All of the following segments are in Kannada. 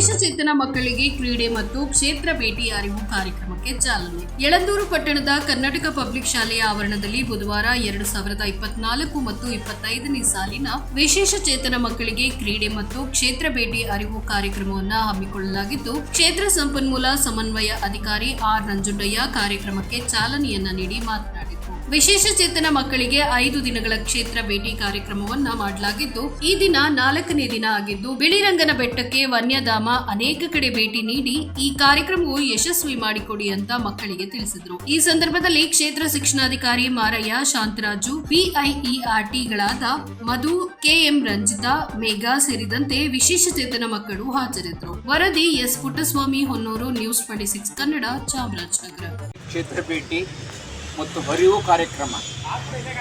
ವಿಶೇಷ ಚೇತನ ಮಕ್ಕಳಿಗೆ ಕ್ರೀಡೆ ಮತ್ತು ಕ್ಷೇತ್ರ ಭೇಟಿ ಅರಿವು ಕಾರ್ಯಕ್ರಮಕ್ಕೆ ಚಾಲನೆ. ಯಳಂದೂರು ಪಟ್ಟಣದ ಕರ್ನಾಟಕ ಪಬ್ಲಿಕ್ ಶಾಲೆಯ ಆವರಣದಲ್ಲಿ ಬುಧವಾರ ಎರಡು ಸಾವಿರದ ಇಪ್ಪತ್ನಾಲ್ಕು ಮತ್ತು ಇಪ್ಪತ್ತೈದನೇ ಸಾಲಿನ ವಿಶೇಷ ಚೇತನ ಮಕ್ಕಳಿಗೆ ಕ್ರೀಡೆ ಮತ್ತು ಕ್ಷೇತ್ರ ಭೇಟಿ ಅರಿವು ಕಾರ್ಯಕ್ರಮವನ್ನು ಹಮ್ಮಿಕೊಳ್ಳಲಾಗಿದ್ದು, ಕ್ಷೇತ್ರ ಸಂಪನ್ಮೂಲ ಸಮನ್ವಯ ಅಧಿಕಾರಿ ಆರ್ ನಂಜುಂಡಯ್ಯ ಕಾರ್ಯಕ್ರಮಕ್ಕೆ ಚಾಲನೆಯನ್ನ ನೀಡಿ ಮಾತನಾಡಿದರು. ವಿಶೇಷ ಚೇತನ ಮಕ್ಕಳಿಗೆ ಐದು ದಿನಗಳ ಕ್ಷೇತ್ರ ಭೇಟಿ ಕಾರ್ಯಕ್ರಮವನ್ನ ಮಾಡಲಾಗಿದ್ದು, ಈ ದಿನ ನಾಲ್ಕನೇ ದಿನ ಆಗಿದ್ದು, ಬಿಳಿರಂಗನ ಬೆಟ್ಟಕ್ಕೆ ವನ್ಯಧಾಮ ಅನೇಕ ಕಡೆ ಭೇಟಿ ನೀಡಿ ಈ ಕಾರ್ಯಕ್ರಮವು ಯಶಸ್ವಿ ಮಾಡಿಕೊಡಿ ಅಂತ ಮಕ್ಕಳಿಗೆ ತಿಳಿಸಿದ್ರು. ಈ ಸಂದರ್ಭದಲ್ಲಿ ಕ್ಷೇತ್ರ ಶಿಕ್ಷಣಾಧಿಕಾರಿ ಮಾರಯ್ಯ, ಶಾಂತರಾಜು, ಬಿಐಇಆರ್ಟಿಗಳಾದ ಮಧು, ಕೆಎಂ ರಂಜಿತಾ, ಮೇಘಾ ಸೇರಿದಂತೆ ವಿಶೇಷ ಚೇತನ ಮಕ್ಕಳು ಹಾಜರಿದ್ದರು ವರದಿ S Puttaswamy Honnuru, news twenty six Kannada, Chamarajanagar. ಕ್ಷೇತ್ರ ಭೇಟಿ ಮತ್ತು ಹರಿವು ಕಾರ್ಯಕ್ರಮ.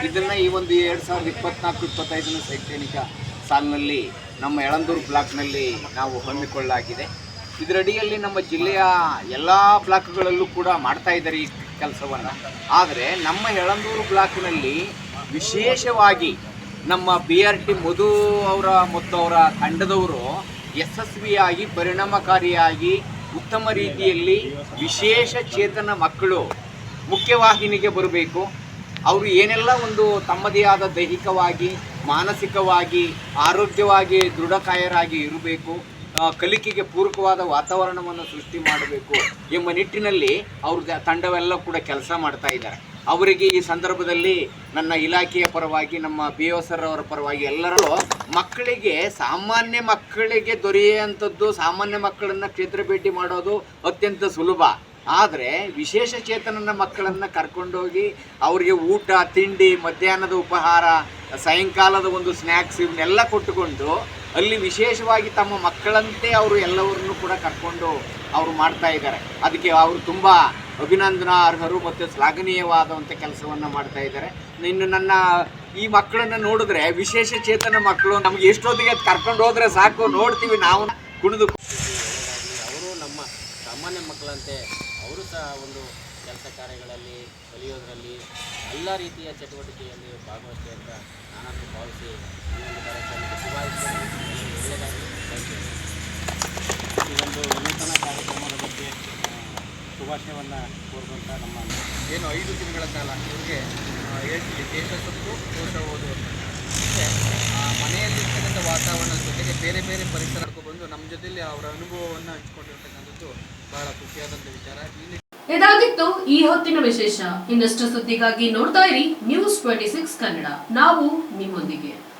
ಇದನ್ನು ಈ ಒಂದು ಎರಡು ಸಾವಿರದ ಇಪ್ಪತ್ನಾಲ್ಕು, ಇಪ್ಪತ್ತೈದನೇ ಶೈಕ್ಷಣಿಕ ಸಾಲಿನಲ್ಲಿ ನಮ್ಮ ಯಳಂದೂರು ಬ್ಲಾಕ್ನಲ್ಲಿ ನಾವು ಹಮ್ಮಿಕೊಳ್ಳಲಾಗಿದೆ ಇದರಡಿಯಲ್ಲಿ ನಮ್ಮ ಜಿಲ್ಲೆಯ ಎಲ್ಲ ಬ್ಲಾಕ್ಗಳಲ್ಲೂ ಕೂಡ ಮಾಡ್ತಾ ಇದ್ದಾರೆ ಈ ಕೆಲಸವನ್ನು. ಆದರೆ ನಮ್ಮ ಯಳಂದೂರು ಬ್ಲಾಕ್ನಲ್ಲಿ ವಿಶೇಷವಾಗಿ ನಮ್ಮ ಬಿ ಆರ್ ಟಿ ಮಧು ಅವರ ಮತ್ತು ಅವರ ತಂಡದವರು ಯಶಸ್ವಿಯಾಗಿ, ಪರಿಣಾಮಕಾರಿಯಾಗಿ, ಉತ್ತಮ ರೀತಿಯಲ್ಲಿ ವಿಶೇಷ ಚೇತನ ಮಕ್ಕಳು ಮುಖ್ಯವಾಹಿನಿಗೆ ಬರಬೇಕು. ಅವರು ಏನೆಲ್ಲ ಒಂದು ತಮ್ಮದೇ ಆದ ದೈಹಿಕವಾಗಿ, ಮಾನಸಿಕವಾಗಿ, ಆರೋಗ್ಯವಾಗಿ ದೃಢಕಾಯರಾಗಿ ಇರಬೇಕು ಕಲಿಕೆಗೆ ಪೂರಕವಾದ ವಾತಾವರಣವನ್ನು ಸೃಷ್ಟಿ ಮಾಡಬೇಕು ಎಂಬ ನಿಟ್ಟಿನಲ್ಲಿ ಅವ್ರ ತಂಡವೆಲ್ಲ ಕೂಡ ಕೆಲಸ ಮಾಡ್ತಾ ಇದ್ದಾರೆ. ಅವರಿಗೆ ಈ ಸಂದರ್ಭದಲ್ಲಿ ನನ್ನ ಇಲಾಖೆಯ ಪರವಾಗಿ, ನಮ್ಮ ಬಿ ಒ ಸರ್ ಅವರ ಪರವಾಗಿ ಎಲ್ಲರೂ ಮಕ್ಕಳಿಗೆ, ಸಾಮಾನ್ಯ ಮಕ್ಕಳಿಗೆ ದೊರೆಯುವಂಥದ್ದು ಸಾಮಾನ್ಯ ಮಕ್ಕಳನ್ನು ಕ್ಷೇತ್ರ ಭೇಟಿ ಮಾಡೋದು ಅತ್ಯಂತ ಸುಲಭ. ಆದರೆ ವಿಶೇಷ ಚೇತನನ ಮಕ್ಕಳನ್ನು ಕರ್ಕೊಂಡೋಗಿ ಅವರಿಗೆ ಊಟ, ತಿಂಡಿ, ಮಧ್ಯಾಹ್ನದ ಉಪಹಾರ, ಸಾಯಂಕಾಲದ ಒಂದು ಸ್ನ್ಯಾಕ್ಸ್ ಇವನ್ನೆಲ್ಲ ಕೊಟ್ಟುಕೊಂಡು ಅಲ್ಲಿ ವಿಶೇಷವಾಗಿ ತಮ್ಮ ಮಕ್ಕಳಂತೆ ಅವರು ಎಲ್ಲವರನ್ನು ಕೂಡ ಕರ್ಕೊಂಡು ಅವರು ಮಾಡ್ತಾ ಇದ್ದಾರೆ. ಅದಕ್ಕೆ ಅವರು ತುಂಬ ಅಭಿನಂದನಾರ್ಹರು ಮತ್ತು ಶ್ಲಾಘನೀಯವಾದಂಥ ಕೆಲಸವನ್ನು ಮಾಡ್ತಾ ಇದ್ದಾರೆ. ಇನ್ನು ನನ್ನ ಈ ಮಕ್ಕಳನ್ನು ನೋಡಿದ್ರೆ ವಿಶೇಷ ಚೇತನ ಮಕ್ಕಳು ನಮ್ಗೆ ಎಷ್ಟೊತ್ತಿಗೆ ಕರ್ಕೊಂಡು ಹೋದ್ರೆ ಸಾಕು, ನೋಡ್ತೀವಿ ನಾವು ಕುಣಿದು ಅವರು ನಮ್ಮ ಸಾಮಾನ್ಯ ಮಕ್ಕಳಂತೆ ಅವರು ಸಹ ಒಂದು ಕೆಲಸ ಕಾರ್ಯಗಳಲ್ಲಿ ಕಲಿಯೋದರಲ್ಲಿ ಎಲ್ಲ ರೀತಿಯ ಚಟುವಟಿಕೆಯಲ್ಲಿ ಭಾಗವಹಿಸಿ ಅಂತ ನಾನಂತೂ ಭಾವಿಸಿ ಈ ಒಂದು ಕಾರ್ಯಕ್ರಮಕ್ಕೆ ಶುಭಾಶಯ. ಈ ಒಂದು ವಿನೂತನ ಕಾರ್ಯಕ್ರಮದ ಬಗ್ಗೆ ಶುಭಾಶಯವನ್ನು ಕೋರುವಂಥ ನಮ್ಮ ಏನು ಐದು ದಿನಗಳ ಕಾಲ ಇವರಿಗೆ ಹೇಳ್ತೀವಿ ದೇಶ ಸುತ್ತು ಕೋಶ ಓದು. ಮತ್ತೆ ಆ, ಮನೆಯಲ್ಲಿರ್ತಕ್ಕಂಥ ವಾತಾವರಣದ ಜೊತೆಗೆ ಬೇರೆ ಬೇರೆ ಪರಿಸರಕ್ಕೂ ಬಂದು ನಮ್ಮ ಜೊತೆಯಲ್ಲಿ ಅವರ ಅನುಭವವನ್ನು ಹಂಚ್ಕೊಂಡಿರ್ತಕ್ಕಂಥದ್ದು ಬಹಳ ವಿಚಾರ. ಇದಾಗಿತ್ತು ಈ ಹೊತ್ತಿನ ವಿಶೇಷ. ಇನ್ನಷ್ಟು ಸುದ್ದಿಗಾಗಿ ನೋಡ್ತಾ ಇರಿ ನ್ಯೂಸ್ ಟ್ವೆಂಟಿ ಸಿಕ್ಸ್ ಕನ್ನಡ. ನಾವು ನಿಮ್ಮೊಂದಿಗೆ.